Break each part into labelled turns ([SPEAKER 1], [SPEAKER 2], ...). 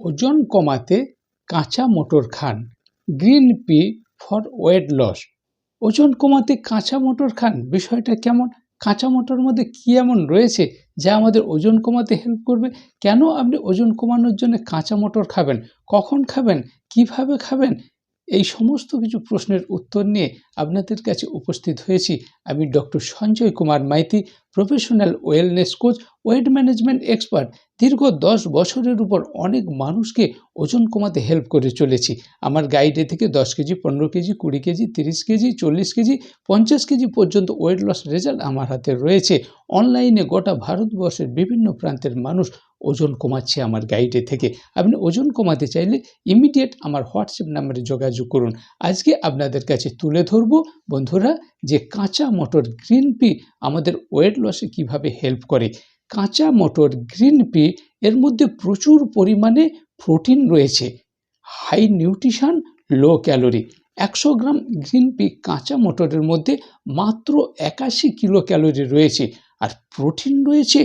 [SPEAKER 1] ওজন কমাতে কাঁচা মোটর খান। Green pea for weight loss. ওজন কমাতে কাঁচা মোটর খান? বিষয়টা কেমন? কাঁচা মোটর মধ্যে কী এমন রয়েছে যা আমাদের ওজন কমাতে হেল্প করবে? কেন আপনি ওজন কমানোর জন্য কাঁচা মোটর খাবেন? কখন খাবেন? কীভাবে খাবেন? এই সমস্ত কিছু প্রশ্নের উত্তর নিয়ে আপনাদের কাছে উপস্থিত হয়েছি আমি doctor Sanjay Kumar Maiti, professional wellness coach, weight management expert. দীর্ঘ দশ বছরের উপর অনেক মানুষকে ওজন কমাতে হেল্প করে চলেছি। আমার গাইডে থেকে দশ কেজি, পনেরো কেজি, কুড়ি কেজি, তিরিশ কেজি, চল্লিশ কেজি, পঞ্চাশ কেজি পর্যন্ত ওয়েট লস রেজাল্ট আমার হাতে রয়েছে। অনলাইনে গোটা ভারতবর্ষের বিভিন্ন প্রান্তের মানুষ ওজন কমাচ্ছে আমার গাইডে থেকে। আপনি ওজন কমাতে চাইলে ইমিডিয়েট আমার হোয়াটসঅ্যাপ নাম্বারে যোগাযোগ করুন। আজকে আপনাদের কাছে তুলে ধরবো, বন্ধুরা, যে কাঁচা মটর গ্রিন পি আমাদের ওয়েট লসে কীভাবে হেল্প করে। কাঁচা মটর গ্রিন পি এর মধ্যে প্রচুর পরিমাণে প্রোটিন রয়েছে। হাই নিউট্রিশন লো ক্যালোরি একশো গ্রাম গ্রিন পি কাঁচা মটরের মধ্যে মাত্র একাশি কিলো ক্যালোরি রয়েছে। আর প্রোটিন রয়েছে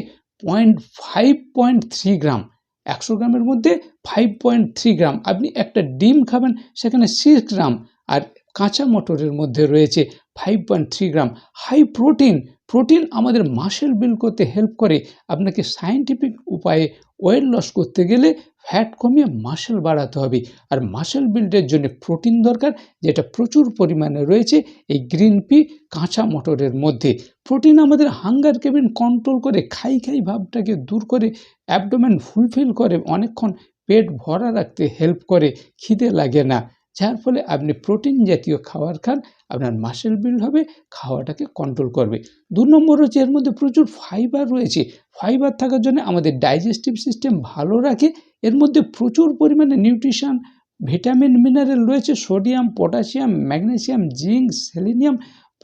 [SPEAKER 1] point five point three gram, একশো গ্রামের মধ্যে ফাইভ পয়েন্ট থ্রি গ্রাম। আপনি একটা ডিম খাবেন, সেখানে সিক্স গ্রাম, আর কাঁচা মটরের মধ্যে রয়েছে five point three gram. High protein protein আমাদের মাসেল বিল করতে হেল্প করে। আপনাকে সায়েন্টিফিক উপায়ে ওয়েট লস করতে গেলে ফ্যাট কমিয়ে মাসেল বাড়াতে হবে। আর মাসেল বিল্ডের জন্য প্রোটিন দরকার, যেটা প্রচুর পরিমাণে রয়েছে এই গ্রিন পি কাঁচা মটরের মধ্যে। প্রোটিন আমাদের হাঙ্গার কেবিন কন্ট্রোল করে, খাই খাই ভাবটাকে দূর করে অ্যাবডোমেন ফুলফিল করে, অনেকক্ষণ পেট ভরা রাখতে হেল্প করে, খিদে লাগে না। যার ফলে আপনি প্রোটিন জাতীয় খাবার খান, আপনার মাসেল বিল্ড হবে, খাওয়াটাকে কন্ট্রোল করবে। দু নম্বর হচ্ছে এর মধ্যে প্রচুর ফাইবার রয়েছে। ফাইবার থাকার জন্য আমাদের ডাইজেস্টিভ সিস্টেম ভালো রাখে এর মধ্যে প্রচুর পরিমাণে নিউট্রিশন, ভিটামিন, মিনারেল রয়েছে, sodium, potassium, magnesium, zinc, selenium,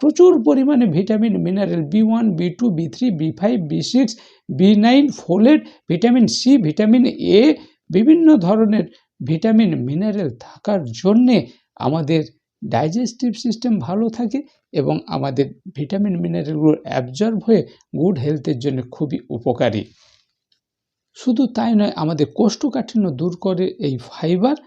[SPEAKER 1] প্রচুর পরিমাণে vitamin, mineral B one, B two, B three, B five, B six, B nine, folate, vitamin C, vitamin A, বিভিন্ন ধরনের ভিটামিন, মিনারেল থাকার জন্যে আমাদের ডাইজেস্টিভ সিস্টেম ভালো থাকে এবং আমাদের ভিটামিন, মিনারেলগুলো অ্যাবজর্ব হয়ে গুড হেলথের জন্য খুবই উপকারী। শুধু তাই নয়, আমাদের কোষ্ঠকাঠিন্য দূর করে এই ফাইবার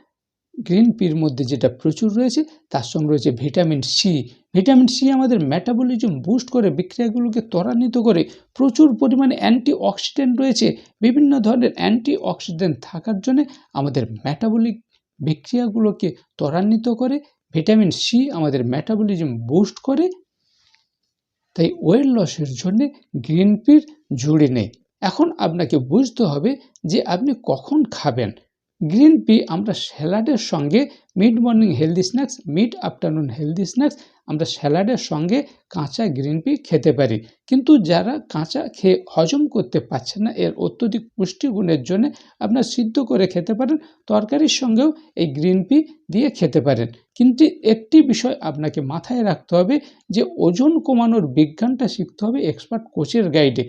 [SPEAKER 1] গ্রিন পির মধ্যে যেটা প্রচুর রয়েছে, তার সঙ্গে রয়েছে ভিটামিন সি ভিটামিন সি আমাদের মেটাবলিজম বুস্ট করে, বিক্রিয়াগুলোকে ত্বরান্বিত করে, প্রচুর পরিমাণে অ্যান্টি অক্সিডেন্ট রয়েছে। বিভিন্ন ধরনের অ্যান্টি অক্সিডেন্ট থাকার জন্য আমাদের মেটাবলিক বিক্রিয়াগুলোকে ত্বরান্বিত করে ভিটামিন সি আমাদের মেটাবলিজম বুস্ট করে, তাই ওয়েট লসের জন্যে গ্রিন পির জুড়ে নেই। এখন আপনাকে বুঝতে হবে যে আপনি কখন খাবেন। গ্রিন পি আমরা স্যালাডের সঙ্গে, mid morning healthy snacks, mid afternoon healthy snacks আমরা স্যালাডের সঙ্গে কাঁচা গ্রিন পি খেতে পারি। কিন্তু যারা কাঁচা খেয়ে হজম করতে পারছে না, এর অত্যধিক পুষ্টিগুণের জন্য আপনার সিদ্ধ করে খেতে পারেন, তরকারির সঙ্গেও এই গ্রিন পি দিয়ে খেতে পারেন। কিন্তু একটি বিষয় আপনাকে মাথায় রাখতে হবে যে ওজন কমানোর বিজ্ঞানটা শিখতে হবে এক্সপার্ট কোচের গাইডে।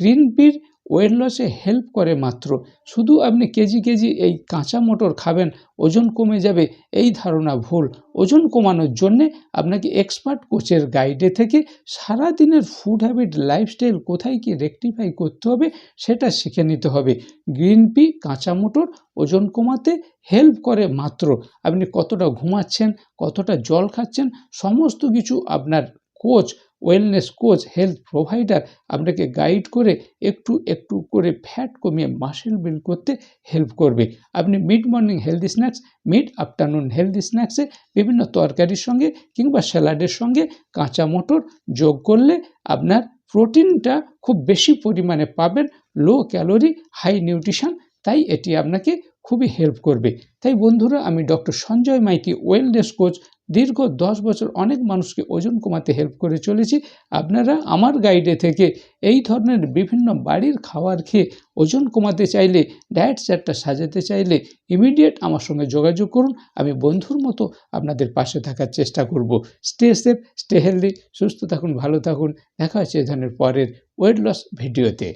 [SPEAKER 1] গ্রিন পির ওয়েট লসে হেল্প করে মাত্র। শুধু আপনি কেজি কেজি এই কাঁচা মটর খাবেন, ওজন কমে যাবে, এই ধারণা ভুল। ওজন কমানোর জন্যে আপনাকে এক্সপার্ট কোচের গাইডে থেকে সারা দিনের ফুড হ্যাবিট লাইফস্টাইল কোথায় কি রেকটিফাই করতে হবে সেটা শিখে নিতে হবে। গ্রিন পি, কাঁচা মটর, ওজন কমাতে হেল্প করে মাত্র। আপনি কতটা ঘুমাচ্ছেন, কতটা জল খাচ্ছেন, সমস্ত কিছু আপনার coach wellness coach health provider আপনাকে গাইড করে একটু একটু করে ফ্যাট কমিয়ে মাসেল বিল্ড করতে হেল্প করবে। আপনি mid morning healthy snacks mid afternoon healthy স্ন্যাক্সে বিভিন্ন তরকারির সঙ্গে কিংবা স্যালাডের সঙ্গে কাঁচা মটর যোগ করলে আপনার প্রোটিনটা খুব বেশি পরিমাণে পাবেন লো ক্যালোরি হাই নিউট্রিশন তাই এটি আপনাকে খুবই হেল্প করবে। তাই বন্ধুরা, আমি doctor Sanjay Maiti wellness coach দীর্ঘ দশ বছর অনেক মানুষকে ওজন কমাতে হেল্প করে চলেছি। আপনারা আমার গাইডে থেকে এই ধরনের বিভিন্ন বাড়ির খাবার খেয়ে ওজন কমাতে চাইলে ডায়েট চার্টটা সাজাতে চাইলে ইমিডিয়েট আমার সঙ্গে যোগাযোগ করুন। আমি বন্ধুর মতো আপনাদের পাশে থাকার চেষ্টা করব। স্টে সেফ স্টে হেলদি সুস্থ থাকুন, ভালো থাকুন। দেখা হচ্ছে এ ধরনের পরের ওয়েট লস ভিডিওতে